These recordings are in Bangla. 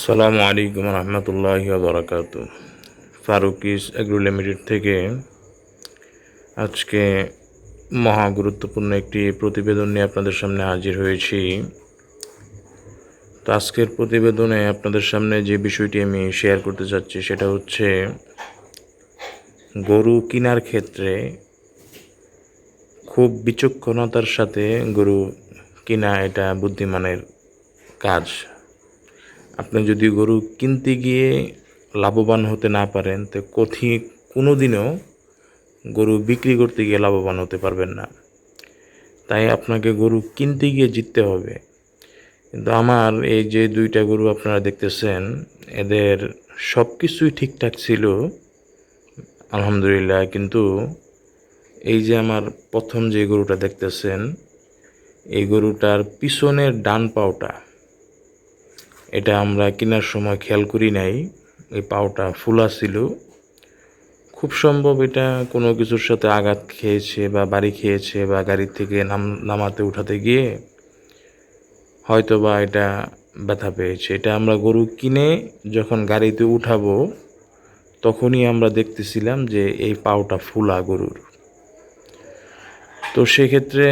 আসসালামু আলাইকুম রহমতুল্লাহ বরাকাত ফারুকিস এগ্রো লিমিটেড থেকে আজকে মহা গুরুত্বপূর্ণ একটি প্রতিবেদন নিয়ে আপনাদের সামনে হাজির হয়েছি। তো আজকের প্রতিবেদনে আপনাদের সামনে যে বিষয়টি আমি শেয়ার করতে চাচ্ছি সেটা হচ্ছে গরু কেনার ক্ষেত্রে খুব বিচক্ষণতার সাথে গরু কিনা এটা বুদ্ধিমানের কাজ। আপনি যদি গরু কিনতে গিয়ে লাভবান হতে না পারেন, তো কথি কোনো দিনও গরু বিক্রি করতে গিয়ে লাভবান হতে পারবেন না। তাই আপনাকে গরু কিনতে গিয়ে জিততে হবে। কিন্তু আমার এই যে দুইটা গরু আপনারা দেখতেছেন, এদের সব কিছুই ঠিকঠাক ছিল, আলহামদুলিল্লাহ। কিন্তু এই যে আমার প্রথম যে গরুটা দেখতেছেন, এই গরুটার পিছনের ডান পাওটা এটা আমরা কেনার সময় খেয়াল করি নাই। এই পাওটা ফুলা ছিল খুব সম্ভব এটা কোনো কিছুর সাথে আঘাত খেয়েছে বা বাড়ি খেয়েছে বা গাড়ি থেকে নাম, নামাতে উঠাতে গিয়ে হয়তো বা এটা ব্যথা পেয়েছে। এটা আমরা গরু কিনে যখন গাড়িতে উঠাবো, তখনই আমরা দেখতেছিলাম যে এই পাওটা ফুলা গরুর। তো সেক্ষেত্রে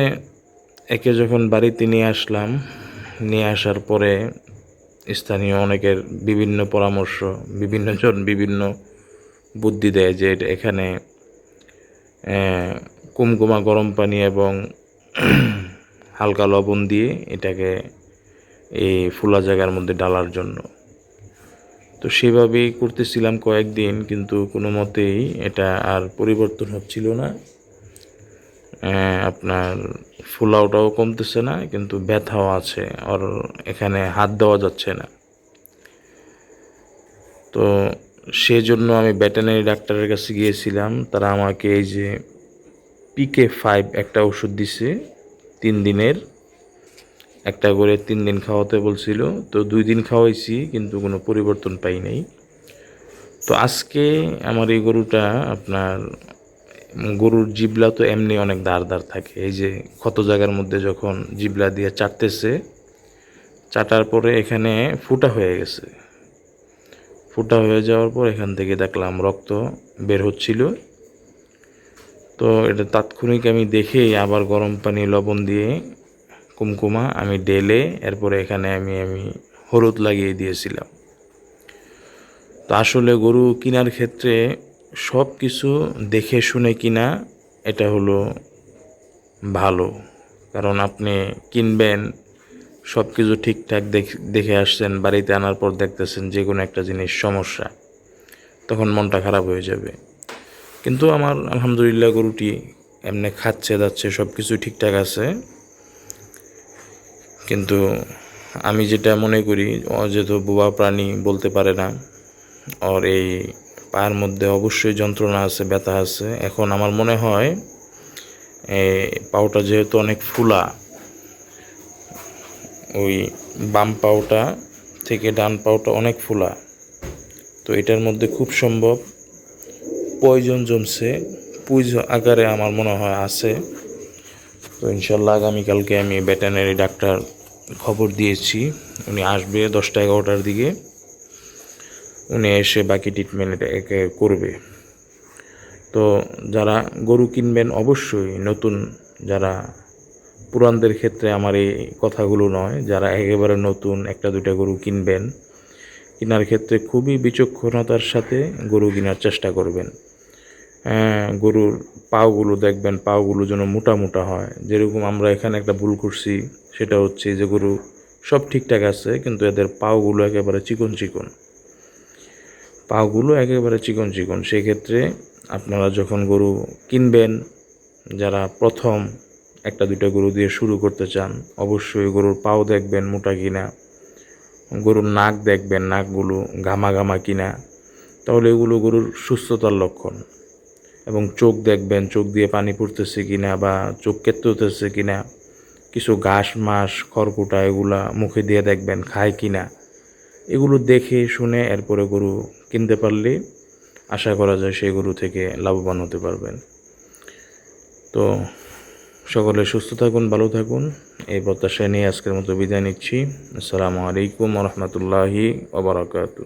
একে যখন বাড়িতে নিয়ে আসলাম, নিয়ে আসার পরে স্থানীয় অনেকের বিভিন্ন পরামর্শ, বিভিন্ন জন বিভিন্ন বুদ্ধি দেয় যে এখানে কুমকুমা গরম পানি এবং হালকা লবণ দিয়ে এটাকে এই ফুলা জায়গার মধ্যে ডালার জন্য। তো সেভাবেই করতেছিলাম কয়েকদিন, কিন্তু কোনো মতেই এটা আর পরিবর্তন হচ্ছিল না। আপনার ফুলাওটাও কমতেছে না, কিন্তু ব্যথাও আছে, আর এখানে হাত দেওয়া যাচ্ছে না। তো সেজন্য আমি ভেটেনারি ডাক্তারের কাছে গিয়েছিলাম, তারা আমাকে এই যে পিকে ফাইভ একটা ওষুধ দিছে, তিন দিনের। একটা করে তিন দিন খাওয়াতে বলছিল, তো দুই দিন খাওয়াইছি, কিন্তু কোনো পরিবর্তন পাই নাই। তো আজকে আমার এই গরুটা আপনার গরুর জিবলা তো এমনি অনেক দাঁড় দাঁড় থাকে। এই যে ক্ষত জায়গার মধ্যে যখন জিবলা দিয়ে চাটতেছে, চাটার পরে এখানে ফুটা হয়ে গেছে। ফুটা হয়ে যাওয়ার পর এখান থেকে দেখলাম রক্ত বের হচ্ছিল। তো এটা তাৎক্ষণিক আমি দেখেই আবার গরম পানি, লবণ দিয়ে কুমকুমা আমি ডেলে এরপরে এখানে আমি আমি হলুদ লাগিয়ে দিয়েছিলাম। তো আসলে গরু কেনার ক্ষেত্রে সব কিছু দেখে শুনে কিনা এটা হলো ভালো। কারণ আপনি কিনবেন সব কিছু ঠিকঠাক দেখে আসছেন, বাড়িতে আনার পর দেখতেছেন যে কোনো একটা জিনিস সমস্যা, তখন মনটা খারাপ হয়ে যাবে। কিন্তু আমার আলহামদুলিল্লাহ গরুটি এমনি খাচ্ছে যাচ্ছে সব কিছু ঠিকঠাক আছে। কিন্তু আমি যেটা মনে করি যেহেতু বুবা প্রাণী বলতে পারে না, ওর এই পায়ের মধ্যে অবশ্যই যন্ত্রণা আছে, ব্যথা আছে। এখন আমার মনে হয় পাওটা যেহেতু অনেক ফুলা, ওই বাম পাওটা থেকে ডান পাওটা অনেক ফুলা, তো এটার মধ্যে খুব সম্ভব পয়জন জমছে পুজ আকারে আমার মনে হয় আছে। তো ইনশাল্লাহ আগামীকালকে আমি ভেটেনারি ডাক্তার খবর দিয়েছি, উনি আসবে দশটা এগারোটার দিকে। উনি এসে বাকি ট্রিটমেন্ট একে করবে। তো যারা গরু কিনবেন অবশ্যই নতুন যারা পুরানদের ক্ষেত্রে আমার এই কথাগুলো নয়, যারা একেবারে নতুন একটা দুটা গরু কিনবেন, কেনার ক্ষেত্রে খুবই বিচক্ষণতার সাথে গরু কেনার চেষ্টা করবেন। গরুর পাওগুলো দেখবেন, পাওগুলো যেন মোটা মোটা হয়। যেরকম আমরা এখানে একটা ভুল করছি, সেটা হচ্ছে যে গরু সব ঠিকঠাক আছে, কিন্তু এদের পাওগুলো একেবারে চিকন চিকন। পাগুলো একেবারে চিকন চিকন। সেক্ষেত্রে আপনারা যখন গরু কিনবেন, যারা প্রথম একটা দুইটা গরু দিয়ে শুরু করতে চান, অবশ্যই গরুর পাও দেখবেন মোটা কিনা, গরুর নাক দেখবেন, নাকগুলো ঘামা ঘামা কিনা। তাহলে এগুলো গরুর সুস্থতার লক্ষণ। এবং চোখ দেখবেন, চোখ দিয়ে পানি পড়তেছে কিনা বা চোখ কেততেছে কিনা, কিছু ঘাস মাস খড়কুটা এগুলা মুখে দিয়ে দেখবেন, খায় কিনা। এগুলো দেখে, শুনে এরপরে গরু কিনতে পারলে আশা করা যায় সেই গরু থেকে লাভবান হতে পারবেন। তো সকলে সুস্থ থাকুন, ভালো থাকুন। এই প্রত্যাশা নিয়ে আজকের মতো বিদায় নিচ্ছি। আসসালামু আলাইকুম রহমতুল্লাহি ওবরাকাতু